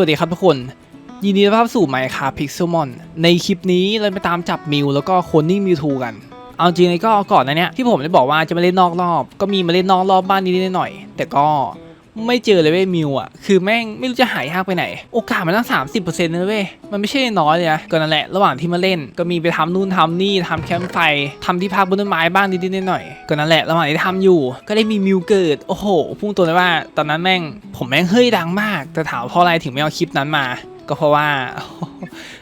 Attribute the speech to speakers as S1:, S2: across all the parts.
S1: วัสดีครับทุกคน ยินดีต้อนรับสู่ไมค์คาพิกเซลมอนในคลิปนี้เราไปตามจับมิวแล้วก็โคนนิ่งมิวทูกัน เอาจริงเลยก็ก่อนนะเนี่ยที่ผมได้บอกว่าจะมาเล่นนอกรอบ ก็มีมาเล่นนอกรอบบ้านนิดๆหน่อย แต่ก็ ไม่เจอเลยเว้ยมิวอะคือแม่งไม่รู้จะหายยากไปไหน โอกาสมันตั้ง30%นต์นะเว้ยมันไม่ใช่น้อยเลยนะก็นั่นแหละระหว่างที่มาเล่นก็มีไปทำนู่นทำนี่ทำแคมป์ไฟทำที่พักบนต้นไม้บ้างนิดๆหน่อยๆก็นั่นแหละระหว่างที่ทำอยู่ก็ได้มีมิวเกิดโอ้โหพุ่งตัวเลยว่า ตอนนั้นแม่งผมแม่งเฮ้ยดังมาก แต่ถามเพราะอะไรถึงไม่เอาคลิปนั้นมา ก็เพราะว่า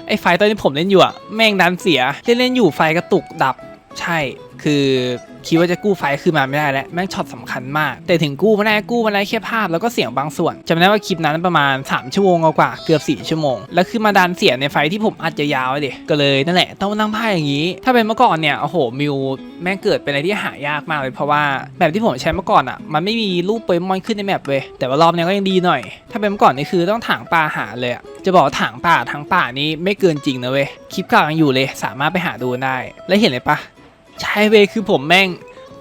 S1: ไอ้ไฟตอนที่ผมเล่นอยู่อะแม่งดันเสียเล่นเล่นๆอยู่ไฟกระตุกดับใช่คือ คิดว่าจะกู้ไฟคืนมาไม่ได้แล้วแม่งช็อตสำคัญมาก แต่ถึงกู้ไม่ได้กู้มาได้แค่ภาพแล้วก็เสียงบางส่วนจำได้ว่าคลิปนั้นประมาณ 3 ชั่วโมงกว่าเกือบ 4 ชั่วโมง แล้วคือมาดันเสียงในไฟที่ผมอัดจะยาวๆเด็ก็เลยนั่นแหละต้องนั่งพ่ากอย่างนี้ ถ้าเป็นเมื่อก่อนเนี่ยโอ้โหมิวแม่งเกิดเป็นอะไรที่หายากมากเลยเพราะว่าแบบที่ผมใช้เมื่อก่อนอะมันไม่มีรูปโปเกมอนขึ้นในแมปเว้ยแต่ว่ารอบนี้ก็ยังดีหน่อย ถ้าเป็นเมื่อก่อนนี่คือต้องถางป่าหาเลยอะจะบอกถางป่าทั้งป่านี้ไม่เกินจริงนะเว้ยคลิปเก่ายังอยู่เลย สามารถไปหาดูได้ แล้วเห็นเลยปะ ใช่เวยคือผมแม่ง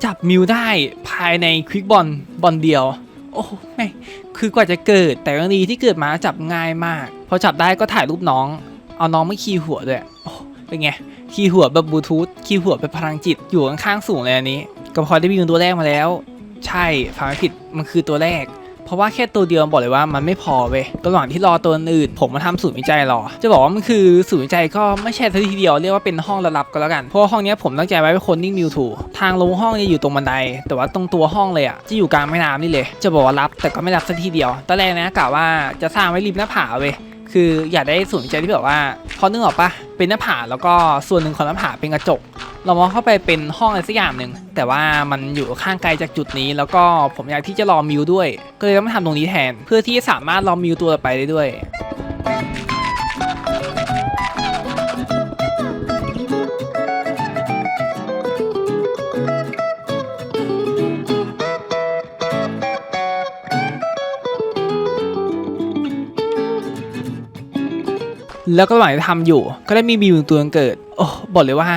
S1: จับมิวได้ภายในควิกบอลบอลเดียว โอ้แม่งคือกว่าจะเกิด แต่ยังดีที่เกิดมาจับง่ายมาก พอจับได้ก็ถ่ายรูปน้อง เอาน้องไม่คีย์หัวด้วยโอ้เป็นไงคีย์หัวแบบบลูทูธคีย์หัวเป็นพลังจิตอยู่ข้างๆสูงเลยอันนี้ ก็พอได้มิวตัวแรกมาแล้ว ใช่ฟังไม่ผิดมันคือตัวแรก เพราะว่าแค่ตัวเดียวบอกเลยว่ามันไม่พอเว้ยระหว่างที่รอตัวอื่น ผมมาทำศูนย์วิจัยรอ จะบอกว่ามันคือศูนย์วิจัยก็ไม่ใช่ทัทีเดียวเรียกว่าเป็นห้องระลับก็แล้วกัน เพราะห้องนี้ผมตั้งใจไว้เป็นคนนิ่งมิวทูทางลงห้องจะอยู่ตรงบันได แต่ว่าตรงตัวห้องเลยอะจะอยู่กลางแม่น้ำนี่เลย จะบอกว่ารับแต่ก็ไม่รับสักทีเดียวตอนแรกนะกะว่าจะสร้างไว้ริมหน้าผาเว้ย คืออยากได้ศูนย์วิจัยที่แบบว่าพอนึกออกปะเป็นหน้าผาแล้วก็ส่วนหนึ่งของหน้าผาเป็นกระจก เรามองเข้าไปเป็นห้องอะไรสักอย่างหนึ่งแต่ว่ามันอยู่ข้างไกลจากจุดนี้ แล้วก็ผมอยากที่จะรอมิวด้วย ก็เลยต้องมาทำตรงนี้แทน เพื่อที่จะสามารถรอมิวตัวไปได้ด้วย แล้วก็ระหว่างที่ทำอยู่ ก็ได้มีบิวตัวเกิด โอ้บอกเลยว่า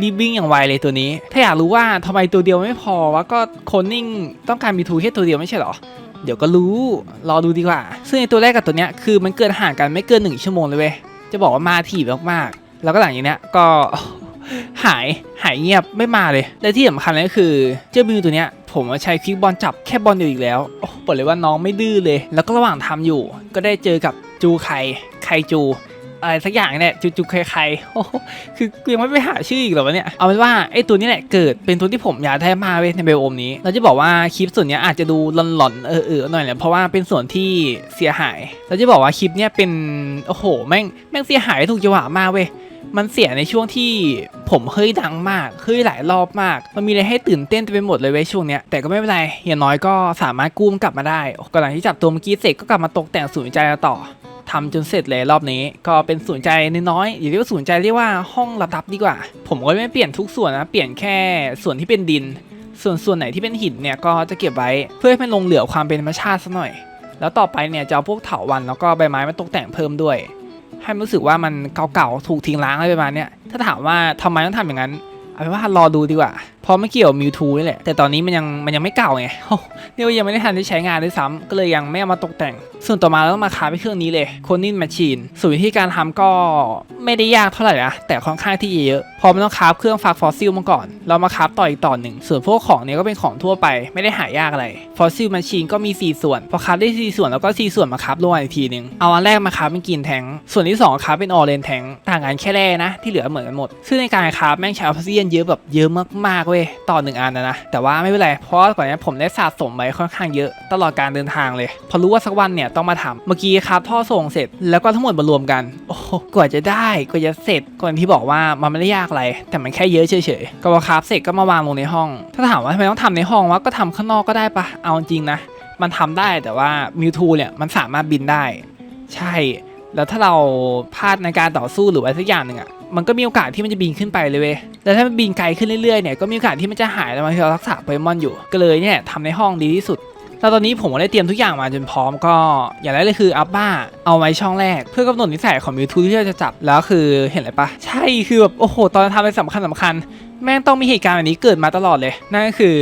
S1: รีบวิ่งอย่างไวเลยตัวนี้ ถ้าอยากรู้ว่าทำไมตัวเดียวไม่พอวะก็โคนนิ่งต้องการมีทูแค่ตัวเดียวไม่ใช่หรอเดี๋ยวก็รู้ รอดูดีกว่า ซึ่งในตัวแรกกับตัวเนี้ยคือมันเกิดห่างกันไม่เกินหนึ่งชั่วโมงเลยเว้ย จะบอกว่ามาถี่มากๆ แล้วก็หลังจากเนี้ยก็หายหายเงียบไม่มาเลย และที่สำคัญเลยก็คือเจ้าบิวตัวเนี้ยผมใช้ควิกบอลจับแค่บอลเดียวอีกแล้วโอ้บอกเลยว่าน้องไม่ดื้อเลย แล้วก็ระหว่างทำอยู่ ก็ได้เจอกับจูไคไคจู อะไรสักอย่างเนี่ยจุจุใครๆคือกูยังไม่ไปหาชื่ออีกเหรอวะเนี่ย เอาเป็นว่าไอ้ตัวนี้แหละเกิดเป็นตัวที่ผมอยากได้มากเว้ยในเบลโอมนี้ เราจะบอกว่าคลิปส่วนนี้อาจจะดูหลอนๆเออๆหน่อยแหละเพราะว่าเป็นส่วนที่เสียหาย เราจะบอกว่าคลิปเนี้ยเป็นโอ้โหแม่งแม่งเสียหายถูกจังหวะมากเว้ยมันเสียในช่วงที่ผมเฮ้ยดังมากเฮ้ยหลายรอบมาก มันมีอะไรให้ตื่นเต้นไปหมดเลยเว้ยช่วงเนี้ยแต่ก็ไม่เป็นไรอย่างน้อยก็สามารถกู้มกลับมาได้ก่อนหลังที่จับตัวเมื่อกี้เสร็จก็กลับมาตกแต่งศูนย์วิจัยต่อ ทำจนเสร็จเลยรอบนี้ ก็เป็นศูนย์ใจน้อยๆอย่าเรียกว่าศูนย์ใจเรียกว่าห้องระดับดีกว่า ผมก็ไม่เปลี่ยนทุกส่วนนะ เปลี่ยนแค่ส่วนที่เป็นดิน ส่วนส่วนไหนที่เป็นหินเนี่ยก็จะเก็บไว้เพื่อให้มันลงเหลือความเป็นธรรมชาติสักหน่อย แล้วต่อไปเนี่ยจะเอาพวกเถาวันแล้วก็ใบไม้มาตกแต่งเพิ่มด้วย ให้รู้สึกว่ามันเก่าๆถูกทิ้งร้างอะไรประมาณเนี้ยถ้าถามว่าทำไมต้องทำอย่างนั้นเอาเป็นว่ารอดูดีกว่าพราะไม่เกี่ยวมิวทูนี่แหละ แต่ตอนนี้มันยังมันยังไม่เก่าไงเรียกว่ายังไม่ได้ทันได้ใช้งานด้วยซ้ำก็เลยยังไม่เอามาตกแต่ง ส่วนต่อมาเราต้องมาคราฟเครื่องนี้เลยโคนินแมชชีนส่วนวิธีการทำก็ไม่ได้ยากเท่าไหร่นะแต่ค่อนข้างที่เยอะพอมันต้องคราเครื่องฟักฟอสซิลมาก่อน เรามาคราต่ออีกต่อหนึ่งส่วนพวกของเนี้ยก็เป็นของทั่วไปไม่ได้หายากอะไรฟอสซิลแมชชีนก็มี 4 ส่วน พอคราได้ 4 ส่วนแล้วก็ 4 ส่วนมาครารวมอีกทีหนึ่งเอาอันแรกมาคราเป็นกินแทงส่วนที่2คาเป็นออเรนแทงต่างกันแค่แร่นะที่เหลือเหมือนกันหมดซึ่งในการคาแม่งใช้ออฟซิเดียนเยอะแบบเยอะมากๆเว้ยต่อหนึ่งอันนะนะแต่ว่าไม่เป็นไรเพราะก่อนนี้ผมได้สะสมไว้ค่อนข้างเยอะตลอดการเดินทางเลย พอรู้ว่าสักวันเนี่ยต้องมาทำเมื่อกี้ครับท่อส่งเสร็จแล้วก็ทั้งหมดมารวมกัน โอ้โหกว่าจะได้กว่าจะเสร็จก่อนที่บอกว่ามันไม่ได้ยากอะไร แต่มันแค่เยอะเฉยๆก็พอครับเสร็จก็มาวางลงในห้อง ถ้าถามว่าทำไมต้องทำในห้องวะก็ทำข้างนอกก็ได้ปะเอาจริงนะมันทำได้แต่ว่ามิวทูเนี่ยมันสามารถบินได้ ใช่ แล้วถ้าเราพลาดในการต่อสู้หรืออะไรสักอย่างหนึ่งอะ มันก็มีโอกาสที่มันจะบินขึ้นไปเลยเว้ยแล้วถ้ามันบินไกลขึ้นเรื่อยๆเนี่ยก็มีโอกาสที่มันจะหายแล้วมันที่เรารักษาโปเกมอนอยู่ ก็เลยเนี่ยทำในห้องดีที่สุดแล้วตอนนี้ผมก็ได้เตรียมทุกอย่างมาจนพร้อมก็อย่างแรกเลยคืออัพบ้าเอาไว้ช่องแรก เพื่อกำหนดนิสัยของมิวทูที่เราจะจับแล้วคือเห็นอะไรปะใช่คือแบบโอ้โห ตอนทำอะไรสำคัญสำคัญ แม่งต้องมีเหตุการณ์แบบนี้เกิดมาตลอดเลย นั่นก็คือ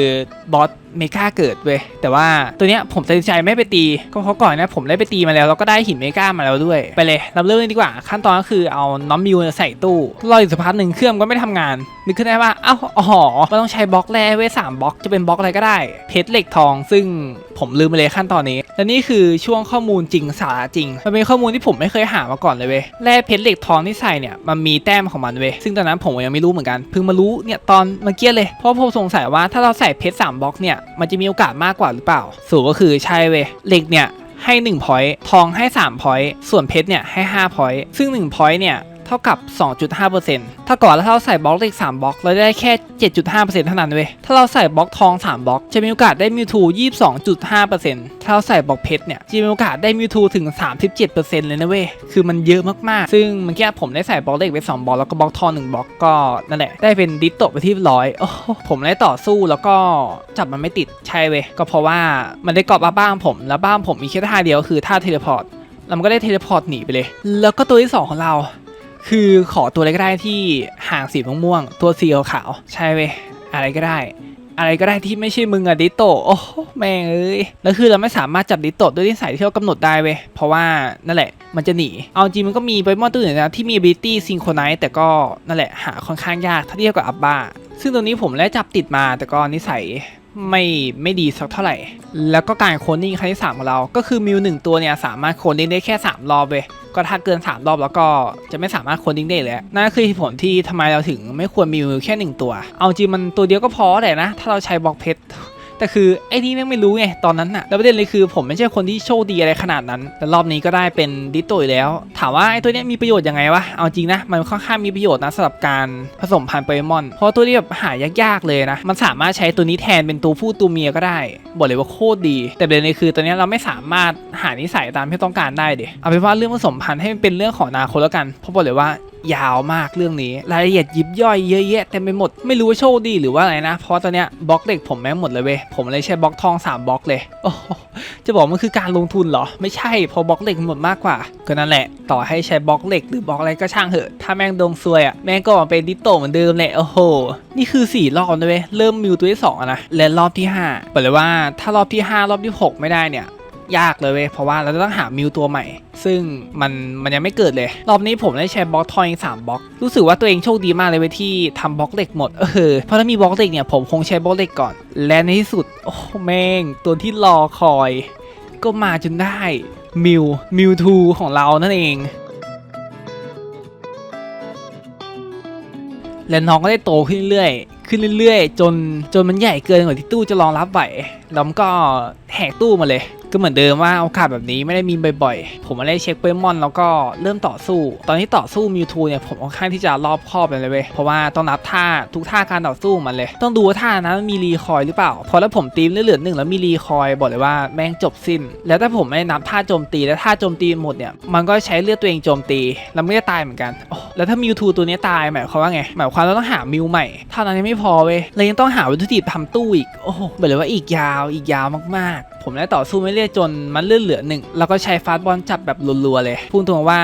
S1: บอสเมกาเกิดเว้ยแต่ว่าตัวเนี้ยผมตัดสินใจไม่ไปตีก็เพราะก่อนนะผมได้ไปตีมาแล้วแล้วก็ได้หินเมกามาแล้วด้วยไปเลยเราเริ่มเลยดีกว่า ขั้นตอนก็คือเอาน้องมิวใส่ตู้รออีกสักพักหนึ่งเครื่องก็ไม่ทำงานนึกขึ้นได้ว่าเอ้าอ๋อมันต้องใช้บล็อกแร่เว้ยสามบล็อกจะเป็นบล็อกอะไรก็ได้ เพชรเหล็กทอง ซึ่งผมลืมไปเลยขั้นตอนนี้และนี่คือช่วงข้อมูลจริงสาระจริงมันเป็นข้อมูลที่ผมไม่เคยหามาก่อนเลยเว้ยแร่เพชรเหล็กทองที่ใส่เนี่ยมันมีแต้มของมันเว้ยซึ่งตอนนั้นผมยังไม่รู้เหมือนกันเพิ่งมารู้เนี่ยตอนเมื่อกี้เลยเพราะผมสงสัยว่าถ้าเราใส่เพชรสามบล็อกเนี่ยมันจะมีโอกาสมากกว่าหรือเปล่า สูงก็คือใช่เว้ยเหล็กเนี่ยให้1 point ทองให้3 point ส่วนเพชรเนี่ยให้5 point ซึ่ง1 point เนี่ย เท่ากับ 2.5%ถ้าก่อนแล้วเราใส่บล็อกเหล็ก3บล็อกเราได้แค่ 7.5%เท่านั้นเว้ย ถ้าเราใส่บล็อกทอง 3 บล็อก จะมีโอกาสได้มิวทู 22.5%ถ้าเราใส่บล็อกเพชรเนี่ย จะมีโอกาสได้มิวทูถึง 37%เลยนะเว้ย คือมันเยอะมากๆ ซึ่งเมื่อกี้ผมได้ใส่บล็อกเหล็กไป2บล็อกแล้วก็บล็อกทอง1บล็อกก็นั่นแหละ ได้เป็นดิสโตไปที่ร้อยโอ้ผมได้ต่อสู้แล้วก็จับมันไม่ติดใช่เว้ย ก็เพราะว่ามันได้เกาะบ้านผม แล้วบ้านผมมีแค่ท่าเดียวคือท่าเทเลพอร์ตแล้วมันก็ได้เทเลพอร์ตหนีไปเลย แล้วก็ตัวที่ 2 ของเรา คือขอตัวอะไรก็ได้ที่ห่างสีม่วงๆตัวสีขาวใช่เว้ยอะไรก็ได้ อะไรก็ได้ที่ไม่ใช่มึงอะดิโตโอ้โแม่งเอ้ยแล้วคือเราไม่สามารถจับดิโตด้วยนิสัยที่เรากำหนดได้เว้ยเพราะว่านั่นแหละมันจะหนี เอาจริงมันก็มีไปมอนตัวอื่นนะที่มี ability synchronize แต่ก็นั่นแหละหาค่อนข้างยากถ้าเทียบกับอับบ้าซึ่งตัวนี้ผมได้จับติดมาแต่ก็นิสัย ไม่ไม่ดีสักเท่าไหร่ แล้วก็การโคลนนิ่งครั้งที่ 3 ของเรา ก็คือมิวหนึ่งตัวเนี่ยสามารถโคลนนิ่งได้แค่ 3 รอบเว้ยก็ถ้าเกิน 3 รอบแล้วก็จะไม่สามารถโคลนนิ่งได้เลยนั่นก็คือเหตุผลที่ทำไมเราถึงไม่ควรมีมิวแค่ 1 ตัว เอาจริงมันตัวเดียวก็พอแหละนะ ถ้าเราใช้บล็อกเพชร แต่คือไอ้นี่แม่งไม่รู้ไงตอนนั้นน่ะแล้วประเด็นเลยคือผมไม่ใช่คนที่โชคดีอะไรขนาดนั้น แต่รอบนี้ก็ได้เป็นดิโตยแล้ว ถามว่าไอ้ตัวนี้มีประโยชน์ยังไงวะ เอาจริงนะ มันค่อนข้างมีประโยชน์นะสำหรับการผสมพันธุ์โปเกมอน เพราะตัวนี้แบบหายากๆเลยนะ มันสามารถใช้ตัวนี้แทนเป็นตัวผู้ตัวเมียก็ได้ บอกเลยว่าโคตรดี แต่ประเด็นเลยคือตัวนี้เราไม่สามารถหานิสัยตามที่ต้องการได้เดี๋ยวเอาเป็นว่าเรื่องผสมพันธุ์ให้มันเป็นเรื่องของอนาคตแล้วกัน เพราะบอกเลยว่า ยาวมากเรื่องนี้ รายละเอียดยิบย่อยเยอะแยะเต็มไปหมดไม่รู้ว่าโชคดีหรือว่าอะไรนะ เพราะตอนเนี้ยบล็อกเหล็กผมแม่งหมดเลยเว้ยผมเลยใช้บล็อกทอง3บล็อกเลยโอ้จะบอกมันคือการลงทุนเหรอ ไม่ใช่พอบล็อกเหล็กหมดมากกว่า ก็นั่นแหละ ต่อให้ใช้บล็อกเหล็กหรือบล็อกอะไรก็ช่างเหอะ ถ้าแม่งดวงซวยอะแม่งก็มาเป็นดิโตเหมือนเดิมแหละโอ้โห นี่คือ 4 รอบนะเว้ยเริ่มมิวตัวที่2อะนะและรอบที่5บอกเลยว่าถ้ารอบที่ 5 รอบที่ 6 ไม่ได้เนี่ย ยากเลยเว้ยเพราะว่าเราจะต้องหามิวตัวใหม่ ซึ่งมันมันยังไม่เกิดเลย รอบนี้ผมได้ใช้บล็อกทอยสามบล็อก รู้สึกว่าตัวเองโชคดีมากเลยเว้ยที่ทำบล็อกเหล็กหมดเออเพราะถ้ามีบล็อกเหล็กเนี่ยผมคงใช้บล็อกเหล็กก่อน และในที่สุดโอ้แม่งตัวที่รอคอย ก็มาจนได้มิวมิวทูของเรานั่นเองและน้องก็ได้โตขึ้นเรื่อยๆ ขึ้นเรื่อยๆ จนจนมันใหญ่เกินกว่าที่ตู้จะรองรับไหวแล้วมันก็แหกตู้มาเลย ก็เหมือนเดิมว่าโอกาสแบบนี้ไม่ได้มีบ่อยๆ ผมมาได้เช็คเปมอน แล้วก็เริ่มต่อสู้ ตอนที่ต่อสู้มิวทูเนี่ยผมค่อนข้างที่จะรอบคอบเลยเว้ย เพราะว่าต้องนับท่าทุกท่าการต่อสู้มันเลย ต้องดูว่าท่านั้นมีรีคอยหรือเปล่า พอแล้วผมตีมเหลือหนึ่งแล้วมีรีคอยบอกเลยว่าแม่งจบสิ้น แล้วถ้าผมไม่นับท่าโจมตีและท่าโจมตีหมดเนี่ย มันก็ใช้เลือดตัวเองโจมตี แล้วไม่ได้ตายเหมือนกัน โอ้ แล้วถ้ามิวทูตัวนี้ตายหมายความว่าไง หมายความเราต้องหามิวใหม่เท่านั้นยังไม่พอเว้ยเรายังต้องหาวัตถุดิบทำตู้อีก โอ้โหบอกเลยว่าอีกยาวอีกยาวมากๆ ผมได้ต่อสู้ไม่เรื่อยจนมันเลื่อนเหลือหนึ่งแล้วก็ใช้ฟาสบอลจับแบบรัวๆเลยพูดตรงว่า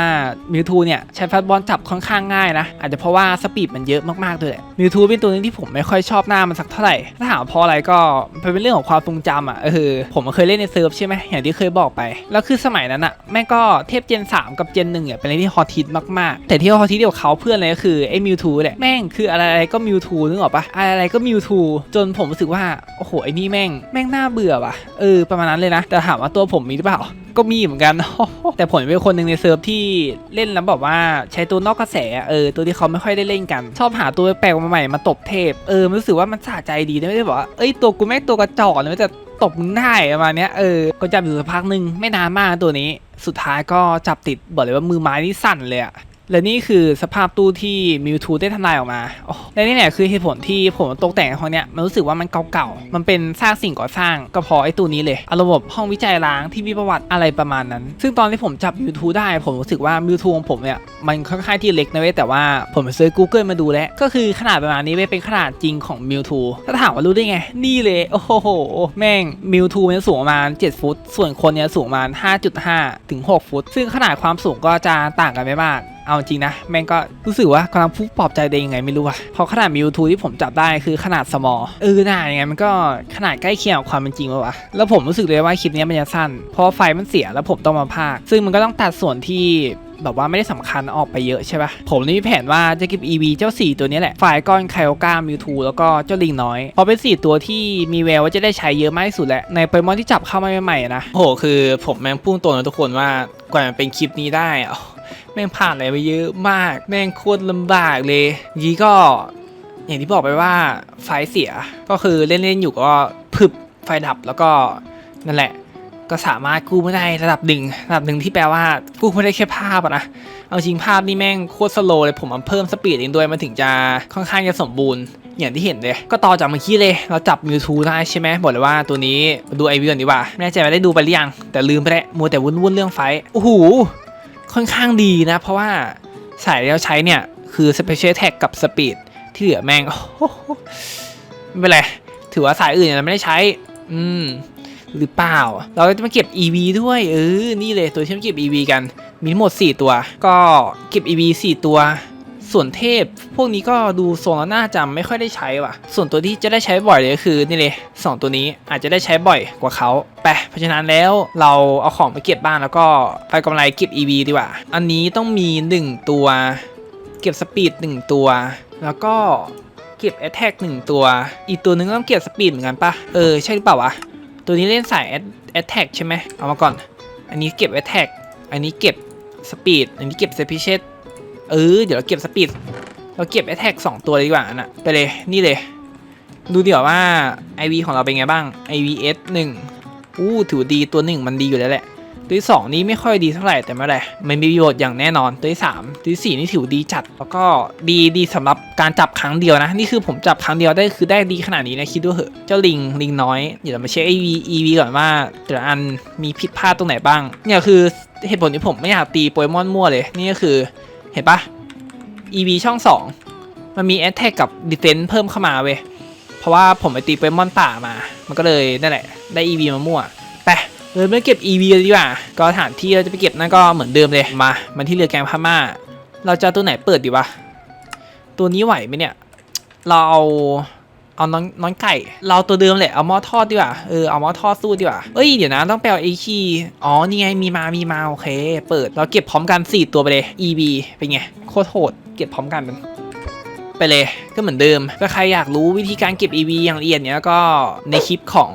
S1: มิวทูเนี่ยใช้ฟาสบอลจับค่อนข้างง่ายนะ อาจจะเพราะว่าสปีดมันเยอะมากๆด้วยแหละมิวทูเป็นตัวหนึงที่ผมไม่ค่อยชอบหน้ามันสักเท่าไหร่ถ้าถามเพราะอะไรก็เป็นเรื่องของความทรงจำอะเออผมเคยเล่นในเซิร์ฟใช่ไหมอย่างที่เคยบอกไปแล้วคือสมัยนั้นอะแม่ก็เทพเจน 3 กับเจนหนึ่งเนี่ยเป็นอะไรที่ฮอตฮิตมากๆ แต่ที่ฮอตฮิตยวกับเขาเพื่อนเลยก็คือไอ้มิวทูแหละแม่งคืออะไรๆก็มิวทูนึกออกปะอะไรๆก็มิวทูจนผมรู้สึกว่าโอ้โหไอ้นี่แม่งแม่งน่าเบื่อว่ะเออประมาณนั้นเลยนะ แต่ถามว่าตัวผมมีหรือเปล่าก็มีเหมือนกัน แต่ผมเป็นคนหนึ่งในเซิร์ฟที่เล่นแล้วแบบว่าใช้ตัวนอกกระแสเออตัวที่เขาไม่ค่อยได้เล่นกัน ชอบหาตัวแปลกมาใหม่มาตบเทพเออรู้สึกว่ามันสะใจดีไม่ได้บอกว่าเอ้ยตัวกูแม่งตัวกระจอกนะแต่ตบมึงได้ประมาณนี้เออก็จับอยู่สักพักหนึ่งไม่นานมากตัวนี้ สุดท้ายก็จับติดบอกเลยว่ามือไม้นี่สั่นเลยอะ และนี่คือสภาพตู้ที่มิวทูได้ทำลายออกมาโอ้และนี่แหละคือเหตุผลที่ผมตกแต่งห้องเนี้ยมันรู้สึกว่ามันเก่าๆ มันเป็นสร้างสิ่งก่อสร้างก็เพอไอ้ตู้นี้เลยเอาระบบห้องวิจัยล้างที่มีประวัติอะไรประมาณนั้น ซึ่งตอนที่ผมจับมิวทูได้ผมรู้สึกว่ามิวทูของผมเนี่ยมันค่อนข้างที่เล็กนะเว้ยแต่ว่าผมไปซื้อ Google มาดูแล้ว ก็คือขนาดประมาณนี้เว้ยเป็นขนาดจริงของมิวทูถ้าถามว่ารู้ได้ไง นี่เลย โอ้โห แม่งมิวทูเนี่ยสูงประมาณ 7 ฟุต ส่วนคนเนี่ยสูงประมาณ5.5 ถึง 6 ฟุต ซึ่งขนาดความสูงก็จะต่างกันไม่มาก เอาจริงนะ แม่งก็รู้สึกว่ากำลังพูดปลอบใจตัวเองยังไงไม่รู้อะเพราะขนาดมิวทูที่ผมจับได้คือขนาดสมอเออน่ายังไงมันก็ขนาดใกล้เคียงกับความเป็นจริงปะวะแล้วผมรู้สึกเลยว่าคลิปนี้มันจะสั้น เพราะไฟมันเสียแล้วผมต้องมาพากซึ่งมันก็ต้องตัดส่วนที่แบบว่าไม่ได้สำคัญออกไปเยอะใช่ปะผมนี่มีแผนว่าจะเก็บ EV เจ้า 4 ตัวนี้แหละ ฝ่ายก้อนไคโอก้ามิวทูแล้วก็เจ้าลิงน้อยเพราะเป็น 4 ตัวที่มีแววว่าจะได้ใช้เยอะมากที่สุดแหละ ในโปเกมอนที่จับเข้ามาใหม่ๆนะ โห คือผมแม่งพุ่งตรงนะทุกคนว่ากว่ามันเป็นคลิปนี้ได้อ แม่งผ่านอะไรไปเยอะมาก แม่งโคตรลำบากเลยยีก็ อย่างที่บอกไปว่าไฟเสียก็คือเล่นๆอยู่ก็พึบไฟดับแล้วก็นั่นแหละ ก็สามารถกู้ไม่ได้ระดับหนึ่งระดับหนึ่งที่แปลว่ากู้ไม่ได้แค่ภาพอะนะเอาจริงภาพนี่แม่งโคตรสโลเลยผมเพิ่มสปีดเองด้วยมันถึงจะค่อนข้างจะสมบูรณ์อย่างที่เห็นเลย ก็ต่อจากเมื่อกี้เลย เราจับมิวทูได้ใช่ไหมบอกเลยว่าตัวนี้ดูไอวิวก่อนดีกว่าไม่แน่ใจว่าได้ดูไปหรือยังแต่ลืมไปแล้วมัวแต่วุ่นๆเรื่องไฟโอ้โห ค่อนข้างดีนะ เพราะว่าสายที่เราใช้เนี่ย คือ Special Tag กับ Speed ที่เหลือแม่งไม่เป็นไร ถือว่าสายอื่นเราไม่ได้ใช้ อืม หรือเปล่า เราจะมาเก็บ EV ด้วย เออ นี่เลยตัวที่มาเก็บ EV กัน มีทั้งหมด 4 ตัว ก็เก็บ EV 4 ตัว ส่วนเทพ พวกนี้ก็ดูทรงแล้วน่าจะไม่ค่อยได้ใช้ว่ะ ส่วนตัวที่จะได้ใช้บ่อยเลยก็คือนี่เลยสองตัวนี้อาจจะได้ใช้บ่อยกว่าเขาไปเพราะฉะนั้นแล้วเราเอาของไปเก็บบ้างแล้วก็ไปกำไรเก็บ EV ดีกว่า อันนี้ต้องมี 1 ตัว เก็บสปีด1ตัว แล้วก็เก็บ Attack 1ตัว อีกตัวนึงต้องเก็บสปีดเหมือนกันปะเออใช่หรือเปล่าวะตัวนี้เล่นสาย attack ใช่ไหมเอามาก่อน อันนี้เก็บ attack อันนี้เก็บ speed อันนี้เก็บ speed เเออ เดี๋ยวเราเก็บ speed เราเก็บ attack 2ตัวเลยดีกว่าอันน่ะ ไปเลย นี่เลย ดูเดี๋ยวว่า IV ของเราเป็นไงบ้าง IVS 1อู้ถือดีตัวหนึ่งมันดีอยู่แล้วแหละ ตัวที่สองนี้ไม่ค่อยดีเท่าไหร่แต่ไม่ไรมันมีประโยชน์อย่างแน่นอน ตัวที่สามตัวที่สี่นี่ถือดีจัด แล้วก็ดีดีสำหรับการจับครั้งเดียวนะ นี่คือผมจับครั้งเดียวได้คือได้ดีขนาดนี้นะคิดดูเหอะ เจ้าลิงลิงน้อย เดี๋ยวเรามาเช็ค EV EV ก่อนว่าแต่ละอันมีผิดพลาดตรงไหนบ้าง เนี่ยคือเหตุผลที่ผมไม่อยากตีโปเกมอนมั่วเลย นี่ก็คือ เห็นปะ EV ช่อง 2 มันมีแอตแทกกับดิเทนเพิ่มเข้ามาเว้ย เพราะว่าผมไปตีโปเกมอนป่ามา มันก็เลยนั่นแหละ ได้ EV มามั่วไปเลยไม่เก็บ EV เลยดีกว่า ก็ฐานที่เราจะไปเก็บนั่นก็เหมือนเดิมเลย มามาที่เรือแกงพม่า เราจะตัวไหนเปิดดีวะ ตัวนี้ไหวไหมเนี่ย เราเอา เอาน้องน้องไก่ เราตัวเดิมแหละ เอาหม้อทอดดีกว่า เออ เอาหม้อทอดสู้ดีกว่า เอ้ย เดี๋ยวนะ ต้องไปเอาไอคีอ๋อ นี่ไง มีมา มีมา โอเค เปิด เราเก็บพร้อมกัน 4 ตัวไปเลย EB เป็นไง โคตรโหด เก็บพร้อมกันเป็นไปเลยก็เหมือนเดิมถ้าใครอยากรู้วิธีการเก็บ EV อย่างละเอียดเนี้ยก็ในคลิปของ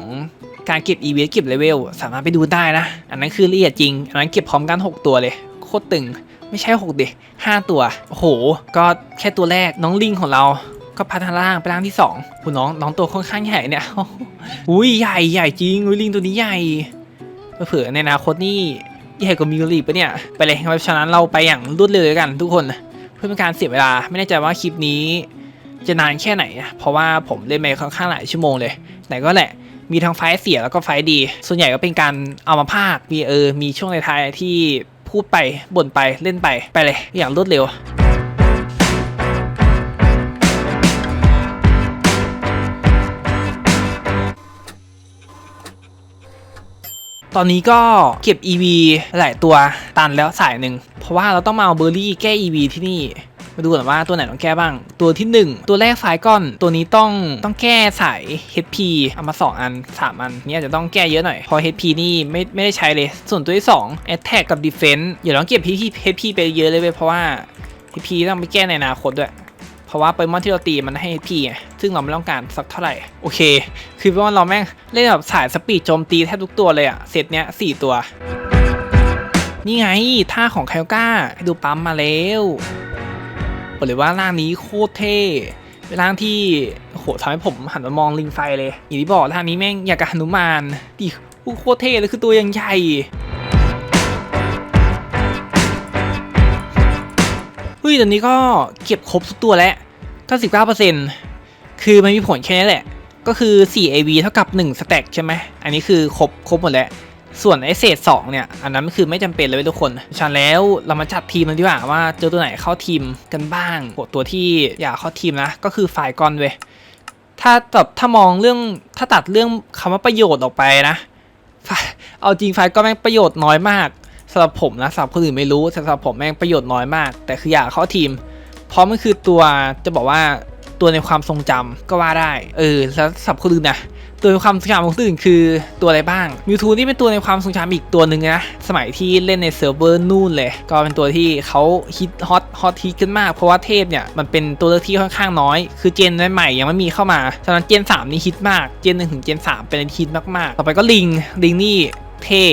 S1: การเก็บ EV เก็บเลเวลสามารถไปดูได้นะ อันนั้นคือละเอียดจริง อันนั้นเก็บพร้อมกัน 6 ตัวเลย โคตรตึง ไม่ใช่ 6 ดิ5ตัว โอ้โห ก็แค่ตัวแรกน้องลิงของเรา ก็พัฒนาร่างไปร่างที่2คุณน้องน้องตัวค่อนข้างใหญ่เนี่ย อุ้ยใหญ่ใหญ่จริงอุ้ยลิงตัวนี้ใหญ่เผื่อในอนาคตนี่ใหญ่กว่ามิวลีปะเนี่ย ไปเลยเพราะฉะนั้นเราไปอย่างรวดเร็วเลยกันทุกคน เพื่อเป็นการเสียเวลาไม่แน่ใจว่าคลิปนี้จะนานแค่ไหน เพราะว่าผมเล่นไปค่อนข้างหลายชั่วโมงเลย แต่ก็แหละ มีทั้งไฟเสียแล้วก็ไฟดี ส่วนใหญ่ก็เป็นการเอามาพากมีเออ มีช่วงในท้ายที่พูดไปบ่นไปเล่นไปไปเลยอย่างรวดเร็ว ตอนนี้ก็เก็บ EV หลายตัวตันแล้วสายหนึ่ง เพราะว่าเราต้องมาเอาเบอร์รี่แก้ EV ที่นี่ มาดูกันว่าตัวไหนต้องแก้บ้าง ตัวที่ 1 ตัวแรกสายก้อนตัวนี้ต้องต้องแก้สาย HP เอามา 2 อัน 3 อันนี่อาจจะต้องแก้เยอะหน่อยพราะ HP นี่ไม่ไม่ได้ใช้เลย ส่วนตัวที่ 2 Attack กับ Defense อย่าต้องเก็บ HP HP ไปเยอะเลยเว้ยเพราะว่า HP ต้องไปแก้ในอนาคตด้วย เพราะว่าโปเกมอนที่เราตีมันให้ HP ไงซึ่งเราไม่ต้องการสักเท่าไหร่ โอเค คือว่าเราแม่งเล่นแบบสายสปีดโจมตีแทบทุกตัวเลยอะเซตเนี้ยสี่ตัว นี่ไงท่าของไคลก้าให้ดูปั๊มมาแล้วบอกเลยว่าร่างนี้โคตรเท่เป็นร่างที่โหทำให้ผมหันมามองลิงไฟเลย อย่างที่บอกร่างนี้แม่งอยากกับหนุมานดิโคตรเท่เลยคือตัวยังใหญ่ ฮ้ยตอนนี้ก็เก็บครบทุกตัวแล้ว 99%คือมันมีผลแค่นี้แหละ ก็คือ 4 AV เท่ากับ1สแต็กใช่ไหม อันนี้คือครบครบหมดแล้ว ส่วนไอเศษ2เนี่ย อันนั้นคือไม่จำเป็นเลยทุกคน ฉะนั้นแล้วเรามาจัดทีมกันดีกว่าว่าเจอตัวไหนเข้าทีมกันบ้างโหตัวที่อยากเข้าทีมนะ ก็คือฝ่ายกอนเว้ย ถ้าแบบถ้ามองเรื่องถ้าตัดเรื่องคำว่าประโยชน์ออกไปนะ เอาจริงฝ่ายก็แม่งประโยชน์น้อยมาก สำหรับผมนะสำหรับคนอื่นไม่รู้แต่สำหรับผมแม่งประโยชน์น้อยมาก แต่คืออยากเข้าทีม เพราะมันคือตัวจะบอกว่าตัวในความทรงจำก็ว่าได้ เออแล้วสำหรับคนอื่นนะตัวในความทรงจำของคนอื่นคือตัวอะไรบ้างมิวทูนี่เป็นตัวในความทรงจำอีกตัวหนึ่งนะสมัยที่เล่นในเซิร์ฟเวอร์นู่นเลย ก็เป็นตัวที่เขาฮิตฮอตฮอตฮิตกันมาก เพราะว่าเทพเนี่ยมันเป็นตัวเลือกที่ค่อนข้างน้อย คือเจนใหม่ๆยังไม่มีเข้ามาฉะนั้นเจน 3 นี่ฮิตมาก เจนหนึ่งถึงเจน 3 เป็นอะไรที่ฮิตมากๆ ต่อไปก็ลิงลิงนี่ เท่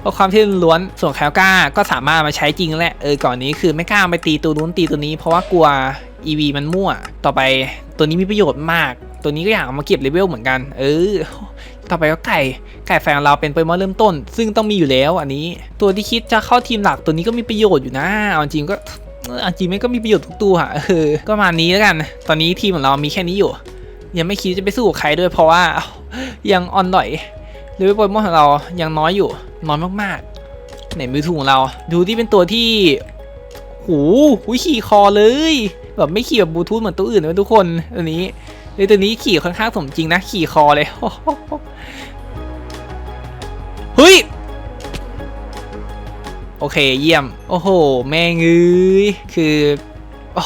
S1: เพราะความที่ล้วนส่วนแคลก้าก็สามารถมาใช้จริงแหละเออก่อนนี้คือไม่กล้าไปตีตัวนู้นตีตัวนี้เพราะว่ากลัว EV มันมั่ว ต่อไปตัวนี้มีประโยชน์มาก ตัวนี้ก็อยากเอามาเก็บเลเวลเหมือนกัน เออ ต่อไปก็ไก่ไก่แฟนเราเป็นโปเกมอนเริ่มต้น ซึ่งต้องมีอยู่แล้วอันนี้ ตัวที่คิดจะเข้าทีมหลักตัวนี้ก็มีประโยชน์อยู่นะเอาจริงก็เอาจริงไม่ก็มีประโยชน์ทุกตัวอะเออก็มานี้แล้วกัน ตอนนี้ทีมของเรามีแค่นี้อยู่ ยังไม่คิดจะไปสู้กับใครด้วยเพราะว่ายังอ่อนหน่อย เลเวลโปเกมอนของเรายังน้อยอยู่ น้อยมากๆไหนมือถูกของเรา ดูที่เป็นตัวที่หูหูขี่คอเลย แบบไม่ขี่แบบบลูทูธเหมือนตัวอื่นนะทุกคนตัวนี้เลยตัวนี้ขี่ค่อนข้างสมจริงนะ ขี่คอเลยเฮ้ยโอเคเยี่ยม โอ้โห แม่งเอ้ยคือโอ้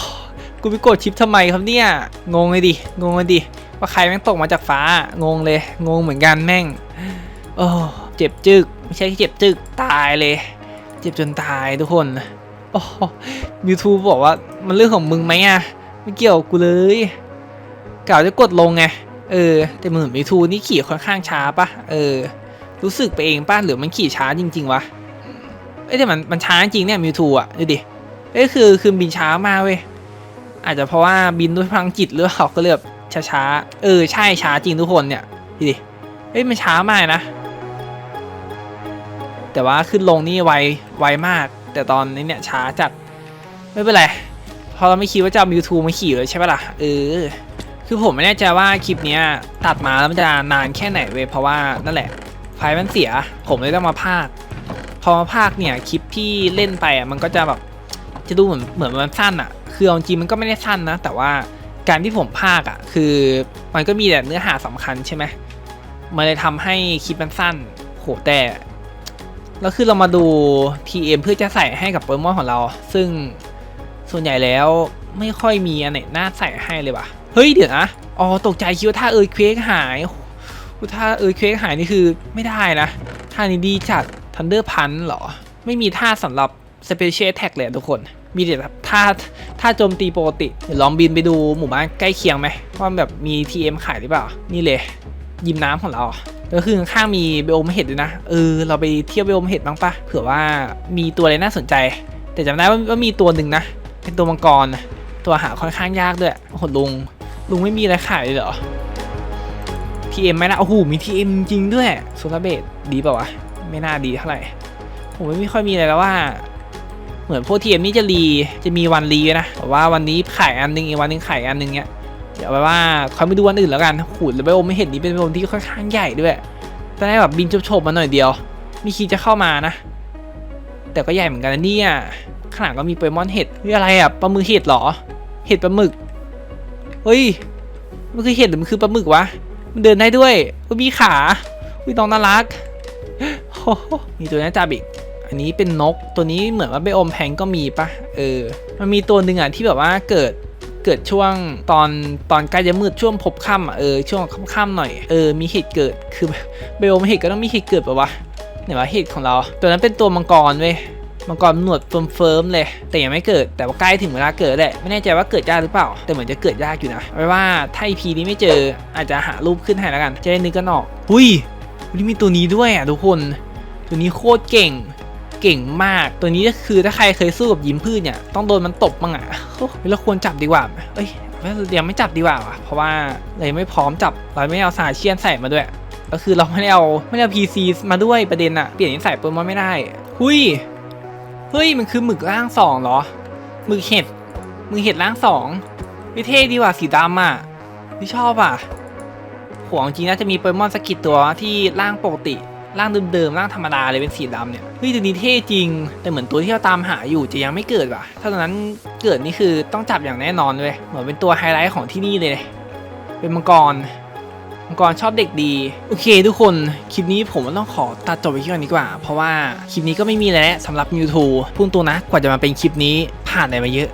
S1: กูไปกดชิปทำไมครับเนี่ย งงเลยดิ งงเลยดิ ว่าใครแม่งตกมาจากฟ้า งงเลย งงเหมือนกันแม่ง โอ้เจ็บจึก ไม่ใช่แค่เจ็บจึก ตายเลย เจ็บจนตายทุกคน โอ้มิวทูบบอกว่ามันเรื่องของมึงไหมอะไม่เกี่ยวกูเลยกล่าวจะกดลงไง เออ แต่เหมือนมิทูนี่ขี่ค่อนข้างช้าปะเออ รู้สึกไปเองป่ะหรือมันขี่ช้าจริง ๆ วะเอ้แต่มันมันช้าจริงเนี่ยมิวทูอะดูดิเอ้คือคือบินช้ามากเว้ยอาจจะเพราะว่าบินด้วยพลังจิตหรือเปล่าก็เลยแบบช้าๆเออใช่ช้าจริงทุกคนเนี่ยดูดิ เอ้ยมันช้ามากนะ แต่ว่าขึ้นลงนี่ไวไวมาก แต่ตอนนี้เนี่ยช้าจัด ไม่เป็นไรพราะเราไม่คิดว่าจะเอามิวทูมาขี่เลยใช่ปะล่ะเออคือผมไม่แน่ใจว่าคลิปนี้ตัดมาแล้วมันจะนานแค่ไหนเว้ยเพราะว่านั่นแหละ ไฟมันเสีย ผมเลยต้องมาพากพอมาพากเนี่ยคลิปที่เล่นไปอะมันก็จะแบบจะดูเหมือนเหมือนมันสั้นอะ คือจริงมันก็ไม่ได้สั้นนะ แต่ว่าการที่ผมพากอะ คือมันก็มีแต่เนื้อหาสำคัญใช่ไหม มันเลยทำให้คลิปมันสั้น โหแต่แล้วคือเรามาดู TM เพื่อจะใส่ให้กับโปเกมอนของเรา ซึ่งส่วนใหญ่แล้วไม่ค่อยมีอันไหนน่าใส่ให้เลยว่ะ เฮ้ยเดี๋ยวนะ อ๋อตกใจคิดว่าถ้าเอิร์เควกหายถ้าเอิร์เควกหายนี่คือไม่ได้นะท่านี้ดีจัดทันเดอร์พันหรอ ไม่มีท่าสำหรับ Special Attack เลยทุกคน มีแต่ท่าท่าโจมตีปกติ เดี๋ยวลองบินไปดูหมู่บ้านใกล้เคียงไหมว่าแบบมี TM ขายหรือเปล่า นี่เลย ยิมน้ำของเราแล้วคือข้างมีเบลมเห็ดด้วยนะเออเราไปเที่ยวเบลมเห็ดบ้างปะเผื่อว่ามีตัวอะไรน่าสนใจ แต่จำได้ว่ามีตัวหนึ่งนะ เป็นตัวมังกรตัวหาค่อนข้างยากด้วยโอ้โหลุงลุงไม่มีอะไรขายเลยเหรอ TM ไหมนะโอ้โหมี TM จริงด้วยโซลาเบดดีเปล่าวะไม่น่าดีเท่าไหร่ผมไม่ค่อยมีอะไรแล้วว่า เหมือนพวก TM นี่จะรีจะมีวันรีนะแต่ว่าวันนี้ขายอันนึงอีกวันนึงขายอันนึงเนี้ย เดี๋ยวไปว่าคอยไปดูวันอื่นแล้วกันหูแล้วไปโอไม่เห็นนี่เป็นโอมที่ค่อนข้างใหญ่ด้วยตอนแรกแบบบินโฉบๆมาหน่อยเดียว มีคีจะเข้ามานะ แต่ก็ใหญ่เหมือนกันนะเนี่ยข้างหลังก็มีโปเกมอนเห็ดนี่อะไรอะปลาหมึกเห็ดเหรอ เห็ดปลาหมึก เฮ้ย มันคือเห็ดหรือมันคือปลาหมึกวะ มันเดินได้ด้วยมันมีขาวิน้องน่ารักโอ้โหมีตัวนี้จับอีก อันนี้เป็นนก ตัวนี้เหมือนว่าไปอมแพงก็มีปะเออ มันมีตัวหนึ่งอะที่แบบว่าเกิด เกิดช่วงตอนตอนใกล้จะมืดช่วงพบค่ำเออช่วงค่ำๆหน่อยเออมีเหตุเกิดคือเบลมเหตุก็ต้องมีเหตุเกิดปะวะไหนวะเหตุของเรา ตัวนั้นเป็นตัวมังกรเว้ยมังกรหนวดเฟิร์มๆเลย แต่ยังไม่เกิดแต่ว่าใกล้ถึงเวลาเกิดแหละไม่แน่ใจว่าเกิดยากหรือเปล่า แต่เหมือนจะเกิดยากอยู่นะไว้ว่าถ้า EP นี้ไม่เจออาจจะหารูปขึ้นให้แล้วกัน จะได้นึกกันออกหุยวันนี้มีตัวนี้ด้วยอะทุกคน ตัวนี้โคตรเก่ง เก่งมาก ตัวนี้ก็คือถ้าใครเคยสู้กับยิ้มพืชเนี่ยต้องโดนมันตบบ้างอะโอ้เราควรจับดีกว่าไหมเอ้ยยังไม่จับดีกว่าวะเพราะว่าเรายไม่พร้อมจับเราไม่เอาสาเชียนใส่มาด้วยก็คือเราไม่ได้เอาไม่ได้เอา PC มาด้วยประเด็นอะเปลี่ยนนิสัยเปิดมาไม่ได้ หุยเฮ้ยมันคือหมึกร่างสองเหรอหมึกเห็ดหมึกเห็ดร่างสองวิเท่ดีกว่าสีดำอะพี่ชอบอะหัวจริงน่าจะมีโปเกมอนสกกิดตัวที่ร่างปกติ ร่างเดิมๆร่างธรรมดาเลยเป็นสีดำเนี่ยเฮ้ยตัวนี้เท่จริง แต่เหมือนตัวที่เราตามหาอยู่จะยังไม่เกิดว่ะ ถ้าตอนนั้นเกิดนี่คือต้องจับอย่างแน่นอนเลยเหมือนเป็นตัวไฮไลท์ของที่นี่เลย เป็นมังกรมังกรชอบเด็กดี โอเคทุกคน คลิปนี้ผมต้องขอตัดจบไปที่ก่อนดีกว่า เพราะว่าคลิปนี้ก็ไม่มีแล้วสำหรับ YouTube พุ่งตัวนะกว่าจะมาเป็นคลิปนี้ ผ่านอะไรมาเยอะ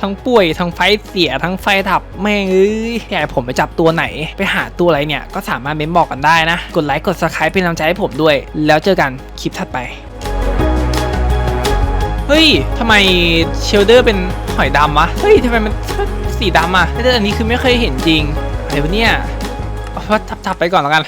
S1: ทั้งป่วยทั้งไฟเสียทั้งไฟดับแม่งเอ้ยอยากผมไปจับตัวไหน ไปหาตัวอะไรเนี่ย ก็สามารถเม้นบอกกันได้นะ กดไลค์กด subscribe เป็นกำลังใจให้ผมด้วย แล้วเจอกันคลิปถัดไป เฮ้ยทำไมเชลเดอร์เป็นหอยดำวะ เฮ้ยทำไมมันสีดำอะแต่อันนี้คือไม่เคยเห็นจริงอะไรวะเนี่ยเอาว่าทับไปก่อนแล้วกัน